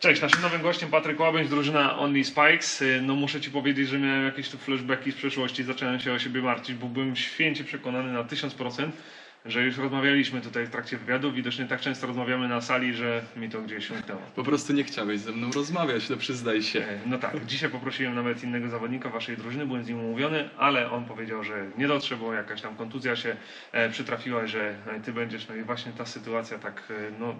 Cześć, naszym nowym gościem Patryk Łabędź, drużyna Only Spikes. Y, No muszę Ci powiedzieć, że miałem jakieś tu flashbacki z przeszłości, zacząłem się o siebie martwić, bo byłem święcie przekonany na 1000%, że już rozmawialiśmy tutaj w trakcie wywiadu. Widocznie tak często rozmawiamy na sali, że mi to gdzieś umknęło. Po prostu nie chciałeś ze mną rozmawiać, no przyznaj się. E, No tak, dzisiaj poprosiłem nawet innego zawodnika waszej drużyny, byłem z nim umówiony, ale on powiedział, że nie dotrze, bo jakaś tam kontuzja się e, przytrafiła, że e, ty będziesz, no i właśnie ta sytuacja tak, no,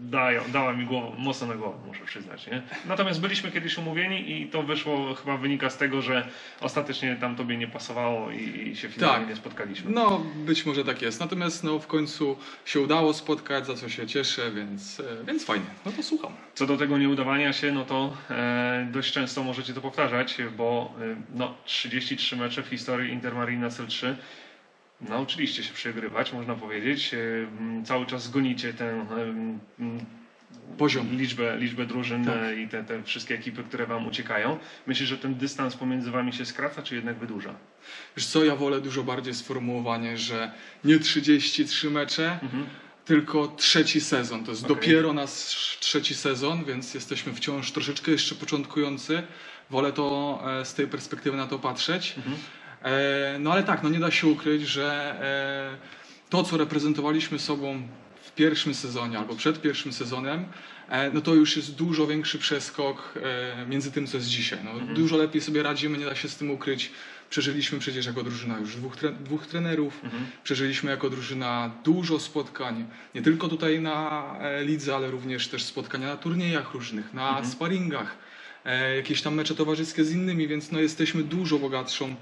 daje, dała mi głowę, mocno na głowę, muszę przyznać, nie? Natomiast byliśmy kiedyś umówieni i to wyszło, chyba wynika z tego, że ostatecznie tam tobie nie pasowało i, i się finalnie Tak. nie spotkaliśmy. No, być może tak jest. Natomiast no, w końcu się udało spotkać, za co się cieszę, więc, e, więc fajnie. No to słucham. Co do tego nieudawania się, no to e, dość często możecie to powtarzać, bo e, no, 33 mecze w historii Intermarina Cel 3 nauczyliście się przegrywać, można powiedzieć. E, cały czas gonicie tę e, Poziom. liczbę, liczbę drużyn Tak. e, i te, te wszystkie ekipy, które wam uciekają. Myślisz, że ten dystans pomiędzy wami się skraca, czy jednak wydłuża? Wiesz co, ja wolę dużo bardziej sformułowanie, że nie 33 mecze, Mhm. tylko trzeci sezon. To jest Okej. dopiero nasz trzeci sezon, więc jesteśmy wciąż troszeczkę jeszcze początkujący. Wolę to e, z tej perspektywy na to patrzeć. Mhm. E, No ale tak, no nie da się ukryć, że to, co reprezentowaliśmy sobą pierwszym sezonie albo przed pierwszym sezonem, e, no to już jest dużo większy przeskok e, między tym, co jest dzisiaj. No, Mhm. Dużo lepiej sobie radzimy, nie da się z tym ukryć. Przeżyliśmy przecież jako drużyna już dwóch, tre- dwóch trenerów, Mhm. przeżyliśmy jako drużyna dużo spotkań, nie tylko tutaj na e, lidze, ale również też spotkania na turniejach różnych, na Mhm. sparingach, e, jakieś tam mecze towarzyskie z innymi, więc no jesteśmy dużo bogatszą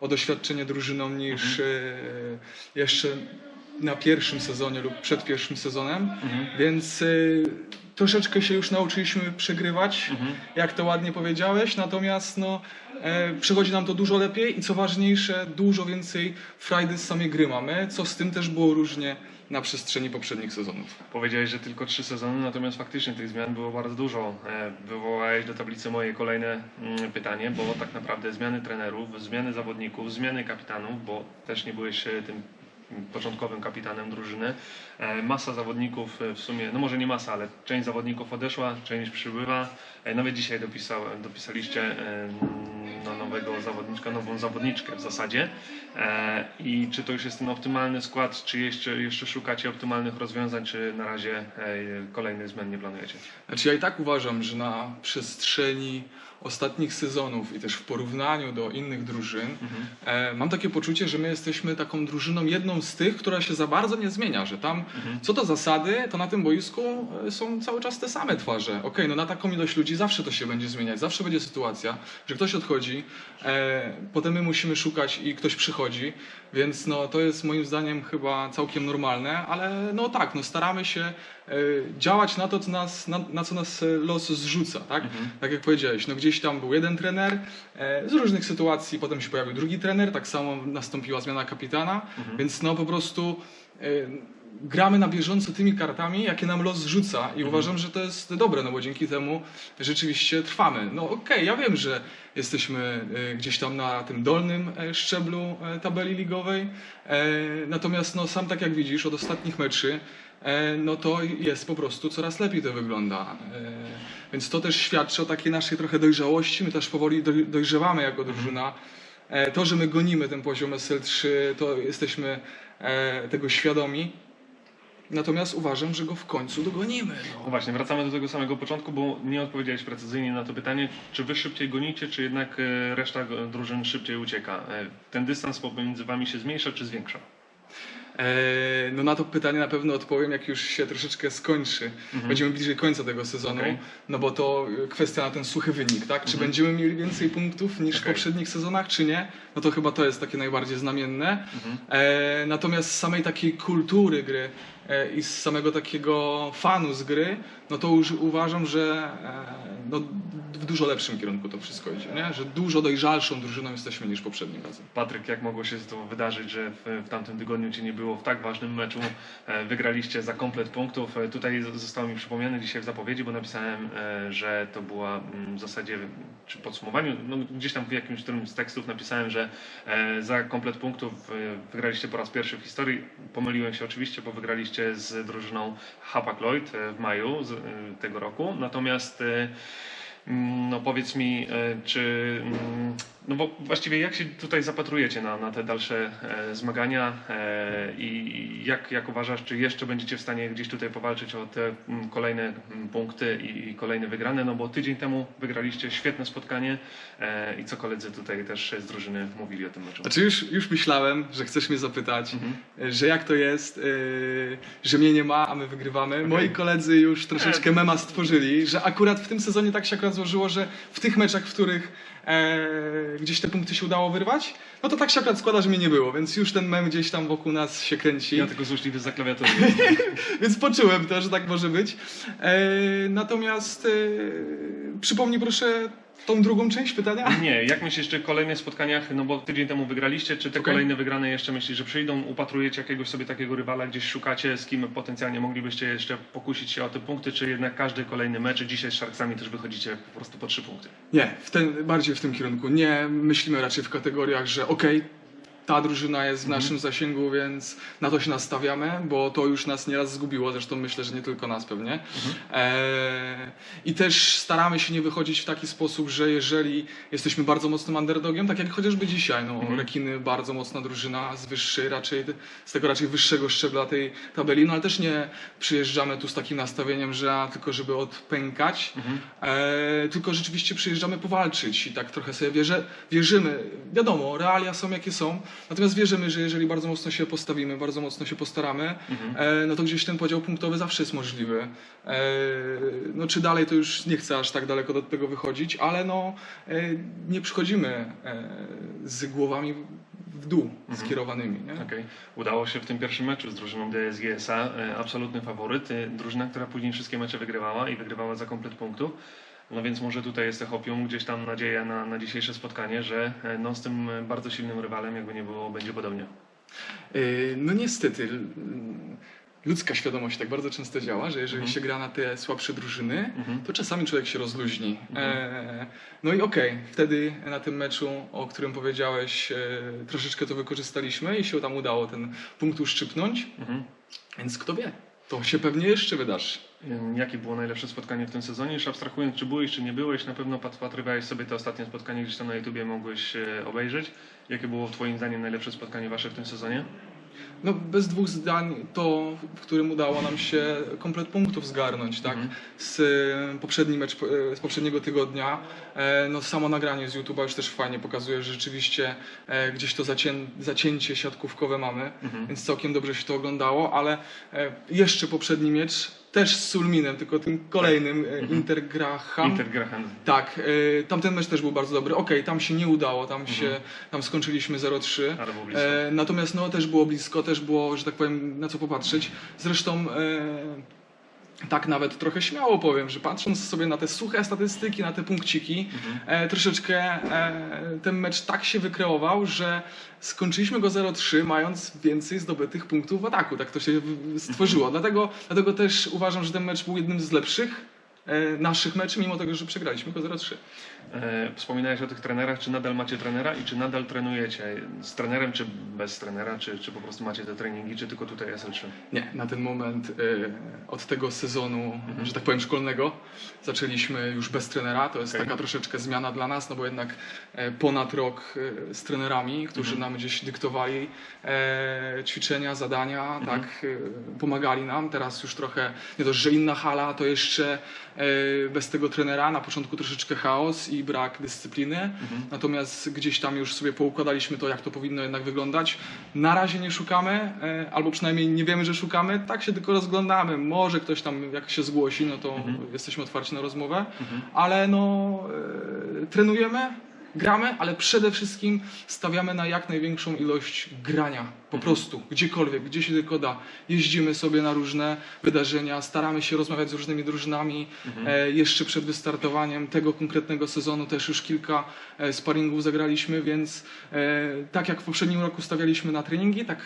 o doświadczenie drużyną niż Mhm. jeszcze na pierwszym sezonie lub przed pierwszym sezonem, Mhm. więc e, troszeczkę się już nauczyliśmy przegrywać, Mhm. jak to ładnie powiedziałeś, natomiast no, e, przychodzi nam to dużo lepiej i co ważniejsze, dużo więcej frajdy z samej gry mamy, co z tym też było różnie na przestrzeni poprzednich sezonów. Powiedziałeś, że tylko trzy sezony, natomiast faktycznie tych zmian było bardzo dużo. E, Wywołałeś do tablicy moje kolejne mm, pytanie, bo tak naprawdę zmiany trenerów, zmiany zawodników, zmiany kapitanów, bo też nie byłeś e, tym początkowym kapitanem drużyny. E, Masa zawodników e, w sumie, no może nie masa, ale część zawodników odeszła, część przybywa. E, Nawet dzisiaj dopisał, dopisaliście no, nowego zawodniczka, nową zawodniczkę w zasadzie. I czy to już jest ten optymalny skład, czy jeszcze, jeszcze szukacie optymalnych rozwiązań, czy na razie kolejnych zmian nie planujecie? Znaczy ja i tak uważam, że na przestrzeni ostatnich sezonów i też w porównaniu do innych drużyn, Mhm. e, mam takie poczucie, że my jesteśmy taką drużyną jedną z tych, która się za bardzo nie zmienia, że tam Mhm. co do zasady, to na tym boisku e, są cały czas te same twarze. Okej, no na taką ilość ludzi zawsze to się będzie zmieniać, zawsze będzie sytuacja, że ktoś odchodzi, e, potem my musimy szukać i ktoś przychodzi, więc no to jest moim zdaniem chyba całkiem normalne, ale no tak, no staramy się e, działać na to, co nas, na, na co nas e, los zrzuca, tak? Mhm. Tak jak powiedziałeś, no gdzieś tam był jeden trener, e, z różnych sytuacji, potem się pojawił drugi trener, tak samo nastąpiła zmiana kapitana, Mhm. więc no po prostu e, gramy na bieżąco tymi kartami, jakie nam los zrzuca i Mhm. uważam, że to jest dobre, no bo dzięki temu rzeczywiście trwamy. No okej, ja wiem, że jesteśmy e, gdzieś tam na tym dolnym szczeblu tabeli ligowej, natomiast no sam tak jak widzisz od ostatnich meczy, no to jest po prostu coraz lepiej to wygląda. E, Więc to też świadczy o takiej naszej trochę dojrzałości. My też powoli doj- dojrzewamy jako drużyna. E, To, że my gonimy ten poziom SL3, to jesteśmy e, tego świadomi. Natomiast uważam, że go w końcu dogonimy. No No. właśnie, wracamy do tego samego początku, bo nie odpowiedziałeś precyzyjnie na to pytanie, czy wy szybciej gonicie, czy jednak e, reszta drużyn szybciej ucieka? E, Ten dystans pomiędzy wami się zmniejsza, czy zwiększa? E, No na to pytanie na pewno odpowiem, jak już się troszeczkę skończy. Mhm. Będziemy bliżej końca tego sezonu, Okej. no bo to e, kwestia na ten suchy wynik, tak? Czy Mhm. będziemy mieli więcej punktów niż w Okej. poprzednich sezonach, czy nie? No to chyba to jest takie najbardziej znamienne. Mhm. E, natomiast samej takiej kultury gry i z samego takiego fanu z gry, no to już uważam, że e, no, w dużo lepszym kierunku to wszystko idzie, nie? Że dużo dojrzalszą drużyną jesteśmy niż poprzednim razem. Patryk, jak mogło się to wydarzyć, że w, w tamtym tygodniu Cię nie było w tak ważnym meczu? E, Wygraliście za komplet punktów. E, Tutaj zostało mi przypomniane dzisiaj w zapowiedzi, bo napisałem, e, że to była mm, w zasadzie, czy podsumowaniu, no gdzieś tam w jakimś którymś z tekstów napisałem, że e, za komplet punktów e, wygraliście po raz pierwszy w historii. Pomyliłem się oczywiście, bo wygraliście wygraliście z drużyną Hapag Lloyd e, w maju e, tego roku. Natomiast e, mm, no powiedz mi, czy mm, no bo właściwie jak się tutaj zapatrujecie na, na te dalsze e, zmagania e, i jak, jak uważasz, czy jeszcze będziecie w stanie gdzieś tutaj powalczyć o te mm, kolejne mm, punkty i, i kolejne wygrane? No bo tydzień temu wygraliście świetne spotkanie e, i co koledzy tutaj też z drużyny mówili o tym meczu. Znaczy już, już myślałem, że chcesz mnie zapytać, Mhm. e, że jak to jest, e, że mnie nie ma, a my wygrywamy. Moi koledzy już troszeczkę mema stworzyli, że akurat w tym sezonie tak się akurat złożyło, że w tych meczach, w których e, gdzieś te punkty się udało wyrwać, no to tak się akurat składa, że mnie nie było, więc już ten mem gdzieś tam wokół nas się kręci. Ja tylko złośliwy za klawiaturę. Więc poczułem to, że tak może być. E, natomiast e, przypomnij proszę tą drugą część pytania. Nie, jak myślisz, czy kolejnych spotkaniach, no bo tydzień temu wygraliście, czy te Okej. kolejne wygrane jeszcze myślisz, że przyjdą, upatrujecie jakiegoś sobie takiego rywala, gdzieś szukacie, z kim potencjalnie moglibyście jeszcze pokusić się o te punkty, czy jednak każdy kolejny mecz, dzisiaj z Sharksami też wychodzicie po prostu po trzy punkty? Nie, w ten, bardziej w tym kierunku. Nie myślimy raczej w kategoriach, że okej, ta drużyna jest w naszym zasięgu, więc na to się nastawiamy, bo to już nas nieraz zgubiło, zresztą myślę, że nie tylko nas pewnie. Eee, I też staramy się nie wychodzić w taki sposób, że jeżeli jesteśmy bardzo mocnym underdogiem, tak jak chociażby dzisiaj, no, Mhm. Rekiny bardzo mocna drużyna z wyższej raczej, z tego raczej wyższego szczebla tej tabeli, no ale też nie przyjeżdżamy tu z takim nastawieniem, że tylko żeby odpękać, Mhm. E, tylko rzeczywiście przyjeżdżamy powalczyć i tak trochę sobie wierzę, wierzymy. Wiadomo, realia są jakie są, natomiast wierzymy, że jeżeli bardzo mocno się postawimy, bardzo mocno się postaramy, Mhm. e, no to gdzieś ten podział punktowy zawsze jest możliwy. E, no czy dalej to już nie chcę aż tak daleko do tego wychodzić, ale no e, nie przychodzimy z głowami w dół skierowanymi. Nie? Okej. Udało się w tym pierwszym meczu z drużyną DSG SA, e, absolutny faworyt, e, drużyna, która później wszystkie mecze wygrywała i wygrywała za komplet punktu. No więc może tutaj jest Echopium, gdzieś tam nadzieja na, na dzisiejsze spotkanie, że e, no, z tym e, bardzo silnym rywalem, jakby nie było, będzie podobnie. Yy, No niestety, ludzka świadomość tak bardzo często działa, że jeżeli Mhm. się gra na te słabsze drużyny, Mhm. to czasami człowiek się rozluźni. Mhm. E, no i okej, wtedy na tym meczu, o którym powiedziałeś, e, troszeczkę to wykorzystaliśmy i się tam udało ten punkt uszczypnąć, Mhm. więc kto wie, to się pewnie jeszcze wydarzy. Jakie było najlepsze spotkanie w tym sezonie? Już abstrahując, czy byłeś, czy nie byłeś, na pewno patrywałeś sobie te ostatnie spotkanie gdzieś tam na YouTubie, mogłeś e, obejrzeć. Jakie było Twoim zdaniem najlepsze spotkanie Wasze w tym sezonie? No bez dwóch zdań to, w którym udało nam się komplet punktów zgarnąć, tak? Mhm. Z e, poprzedni mecz e, z poprzedniego tygodnia, e, no samo nagranie z YouTube'a już też fajnie pokazuje, że rzeczywiście gdzieś to zacię, zacięcie siatkówkowe mamy, Mhm. więc całkiem dobrze się to oglądało, ale jeszcze poprzedni mecz też z Sulminem, tylko tym kolejnym, Mhm. Intergraham. Inter Graham. Tak, e, tamten mecz też był bardzo dobry. Okej, tam się nie udało, tam się, Mhm. tam skończyliśmy 0-3. Ale było blisko. E, natomiast no, też było blisko, też było, że tak powiem, na co popatrzeć. Zresztą e, tak nawet trochę śmiało powiem, że patrząc sobie na te suche statystyki, na te punkciki, Mhm. e, troszeczkę e, ten mecz tak się wykreował, że skończyliśmy go 0-3, mając więcej zdobytych punktów w ataku. Tak to się stworzyło. Dlatego, dlatego też uważam, że ten mecz był jednym z lepszych naszych meczy, mimo tego, że przegraliśmy go 0-3. E, Wspominałeś o tych trenerach, czy nadal macie trenera i czy nadal trenujecie? Z trenerem, czy bez trenera, czy, czy po prostu macie te treningi, czy tylko tutaj SL3? Nie, na ten moment y, od tego sezonu, Mhm. że tak powiem, szkolnego zaczęliśmy już bez trenera. To jest Okej. taka troszeczkę zmiana dla nas, no bo jednak e, ponad rok e, z trenerami, którzy Mhm. nam gdzieś dyktowali e, ćwiczenia, zadania, Mhm. tak, e, pomagali nam. Teraz już trochę, nie dość, że inna hala, to jeszcze e, bez tego trenera na początku troszeczkę chaos i brak dyscypliny. Mhm. Natomiast gdzieś tam już sobie poukładaliśmy to, jak to powinno jednak wyglądać. Na razie nie szukamy, e, albo przynajmniej nie wiemy, że szukamy. Tak się tylko rozglądamy. Może ktoś tam, jak się zgłosi, no to Mhm. jesteśmy otwarci na rozmowę. Mhm. Ale no, e, trenujemy, gramy, ale przede wszystkim stawiamy na jak największą ilość grania. Po Mhm. prostu, gdziekolwiek, gdzie się tylko da. Jeździmy sobie na różne wydarzenia, staramy się rozmawiać z różnymi drużynami. Mhm. E, jeszcze przed wystartowaniem tego konkretnego sezonu też już kilka e, sparingów zagraliśmy, więc e, tak jak w poprzednim roku stawialiśmy na treningi, tak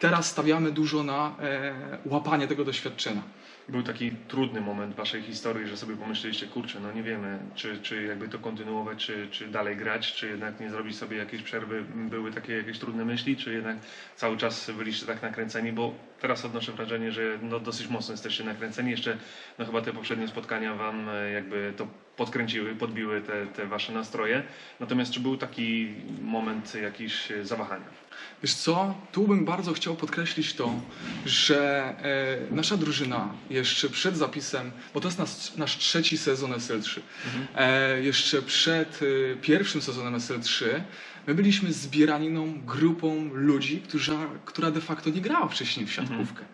teraz stawiamy dużo na e, łapanie tego doświadczenia. był taki trudny moment w waszej historii, że sobie pomyśleliście, kurczę, no nie wiemy, czy, czy jakby to kontynuować, czy, czy dalej grać, czy jednak nie zrobić sobie jakiejś przerwy, były takie jakieś trudne myśli, czy jednak cały czas byliście tak nakręceni, bo teraz odnoszę wrażenie, że no dosyć mocno jesteście nakręceni, jeszcze no chyba te poprzednie spotkania wam e, jakby to podkręciły, podbiły te, te wasze nastroje, natomiast czy był taki moment jakiś e, zawahania? Wiesz co, tu bym bardzo chciał podkreślić to, że e, nasza drużyna jeszcze przed zapisem, bo to jest nasz, nasz trzeci sezon SL3, e, jeszcze przed e, pierwszym sezonem SL3, my byliśmy zbieraniną grupą ludzi, którzy, która de facto nie grała wcześniej w siatkówkę.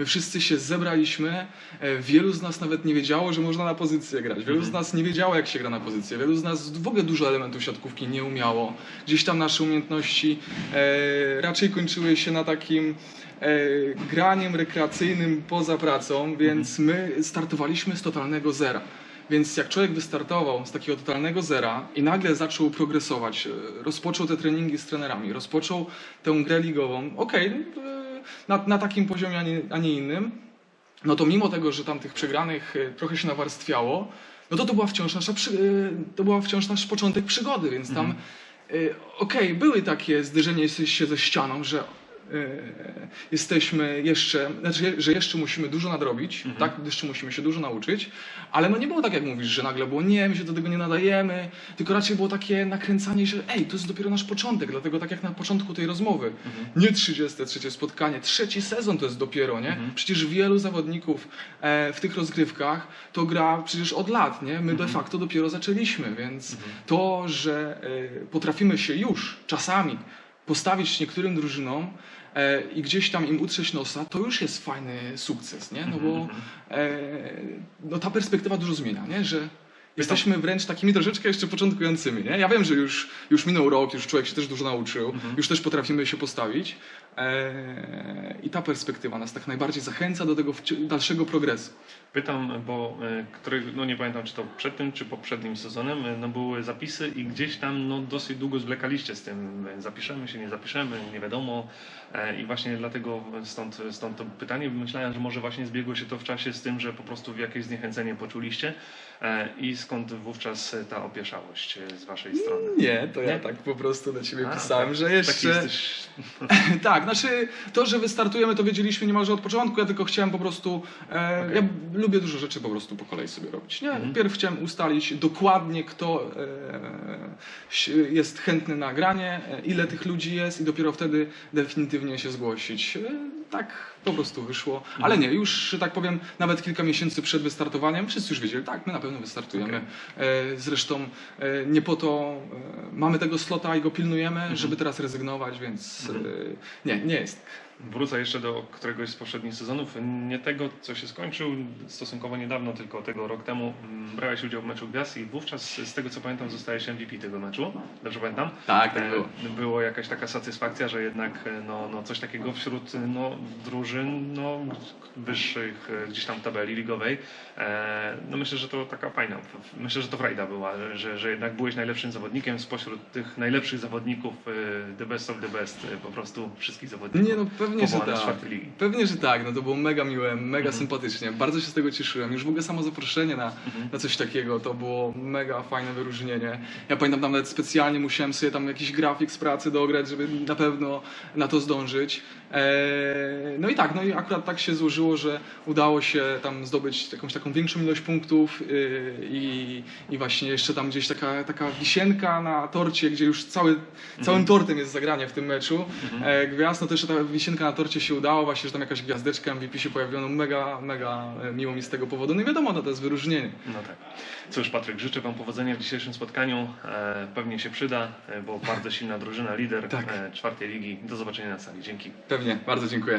My wszyscy się zebraliśmy, e, wielu z nas nawet nie wiedziało, że można na pozycję grać. Wielu z nas nie wiedziało, jak się gra na pozycję. Wielu z nas w ogóle dużo elementów siatkówki nie umiało. Gdzieś tam nasze umiejętności e, raczej kończyły się na takim e, graniem rekreacyjnym poza pracą, więc my startowaliśmy z totalnego zera. Więc jak człowiek wystartował z takiego totalnego zera i nagle zaczął progresować, rozpoczął te treningi z trenerami, rozpoczął tę grę ligową, okej, e, na, na takim poziomie, a nie, a nie innym, no to mimo tego, że tam tych przegranych e, trochę się nawarstwiało, no to to była wciąż nasza, e, to była wciąż nasz początek przygody, więc tam e, okej, były takie zderzenie się ze ścianą, że jesteśmy jeszcze, znaczy, że jeszcze musimy dużo nadrobić, tak, jeszcze musimy się dużo nauczyć, ale no nie było tak jak mówisz, że nagle było nie, my się do tego nie nadajemy, tylko raczej było takie nakręcanie, że ej, to jest dopiero nasz początek, dlatego tak jak na początku tej rozmowy, nie 33 spotkanie, trzeci sezon to jest dopiero, nie? Przecież wielu zawodników e, w tych rozgrywkach to gra przecież od lat, nie? My de facto dopiero zaczęliśmy, więc to, że e, potrafimy się już czasami postawić niektórym drużynom e, i gdzieś tam im utrzeć nosa, to już jest fajny sukces, nie? No bo e, no ta perspektywa dużo zmienia, nie? Że jesteśmy wręcz takimi troszeczkę jeszcze początkującymi, nie? Ja wiem, że już, już minął rok, już człowiek się też dużo nauczył, już też potrafimy się postawić i ta perspektywa nas tak najbardziej zachęca do tego dalszego progresu. Pytam, bo e, który, no nie pamiętam czy to przed tym, czy poprzednim sezonem, e, no były zapisy i gdzieś tam no dosyć długo zwlekaliście z tym, e, zapiszemy się, nie zapiszemy, nie wiadomo i właśnie dlatego stąd, stąd to pytanie, myślałem, że może właśnie zbiegło się to w czasie z tym, że po prostu jakieś zniechęcenie poczuliście i skąd wówczas ta opieszałość z waszej strony? Nie, to ja Nie? tak po prostu do ciebie A, pisałem, tak, że Taki jeszcze... jesteś... Tak, znaczy to, że wystartujemy, to wiedzieliśmy niemalże od początku. Ja tylko chciałem po prostu. E, Okej. Ja lubię dużo rzeczy po prostu po kolei sobie robić. Nie? Mhm. Pierw chciałem ustalić dokładnie, kto e, jest chętny na granie, e, ile tych ludzi jest, i dopiero wtedy definitywnie się zgłosić. Tak po prostu wyszło. Mhm. Ale nie, już, że tak powiem, nawet kilka miesięcy przed wystartowaniem wszyscy już wiedzieli, tak, my na pewno wystartujemy. Okej. E, zresztą e, nie po to e, mamy tego slota i go pilnujemy, Mhm. żeby teraz rezygnować, więc e, nie, nie jest. Wrócę jeszcze do któregoś z poprzednich sezonów. Nie tego, co się skończył stosunkowo niedawno, tylko tego rok temu. mm, Brałeś udział w meczu Gwiazd i wówczas, z tego co pamiętam, zostałeś MVP tego meczu. Dobrze pamiętam? Tak, tak było. Było jakaś taka satysfakcja, że jednak no, no coś takiego wśród no, drużyn no, wyższych e, gdzieś tam tabeli ligowej. E, no myślę, że to taka fajna. Myślę, że to frajda była, że, że jednak byłeś najlepszym zawodnikiem spośród tych najlepszych zawodników e, the best of the best. Po prostu wszystkich zawodników. Nie no, pewnie, że tak. Pewnie, że tak. No to było mega miłe, mega Mhm. sympatycznie. Bardzo się z tego cieszyłem. Już w ogóle samo zaproszenie na, Mhm. na coś takiego to było mega fajne wyróżnienie. Ja pamiętam nawet specjalnie musiałem sobie tam jakiś grafik z pracy dograć, żeby na pewno na to zdążyć. Eee, no i tak, no i akurat tak się złożyło, że udało się tam zdobyć jakąś taką większą ilość punktów yy, i, i właśnie jeszcze tam gdzieś taka, taka wisienka na torcie, gdzie już cały, całym tortem jest zagranie w tym meczu. E, gwiazd, no też ta wisienka na torcie się udała, właśnie, że tam jakaś gwiazdeczka MVP się pojawiła, no mega, mega e, miło mi z tego powodu. No i wiadomo, no to jest wyróżnienie. No tak. Cóż, Patryk, życzę Wam powodzenia w dzisiejszym spotkaniu. E, pewnie się przyda, bo bardzo silna drużyna, lider Tak. czwartej ligi. Do zobaczenia na sali. Dzięki. Pewnie, bardzo dziękuję.